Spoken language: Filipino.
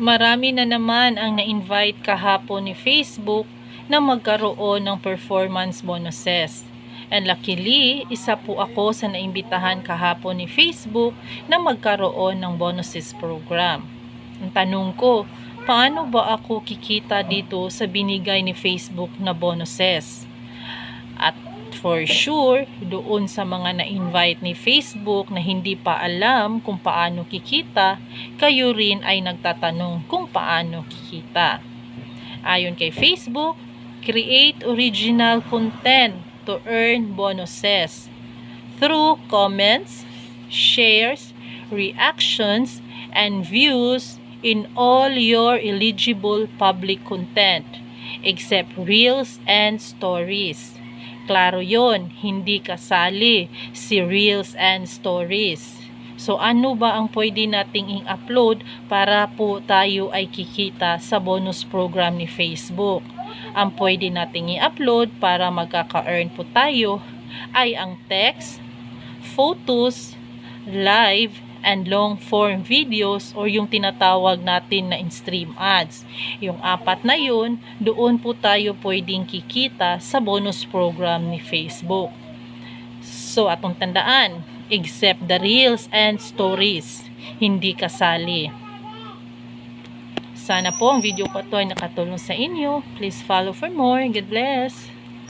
Marami na naman ang na-invite kahapon ni Facebook na magkaroon ng performance bonuses. And luckily, isa po ako sa naimbitahan kahapon ni Facebook na magkaroon ng bonuses program. Ang tanong ko, paano ba ako kikita dito sa binigay ni Facebook na bonuses? At for sure, doon sa mga na-invite ni Facebook na hindi pa alam kung paano kikita, kayo rin ay nagtatanong kung paano kikita. Ayon kay Facebook, create original content to earn bonuses through comments, shares, reactions, and views in all your eligible public content except reels and stories. Klaro yon, hindi kasali si reels and stories. So ano ba ang pwede nating i-upload para po tayo ay kikita sa bonus program ni Facebook? Ang pwede nating i-upload para magkaka-earn po tayo ay ang text, photos, live, and long form videos or yung tinatawag natin na in-stream ads. Yung apat na yun, doon po tayo pwedeng kikita sa bonus program ni Facebook. So, atong tandaan, except the reels and stories, hindi kasali. Sana po ang video ko to ay nakatulong sa inyo. Please follow for more. God bless!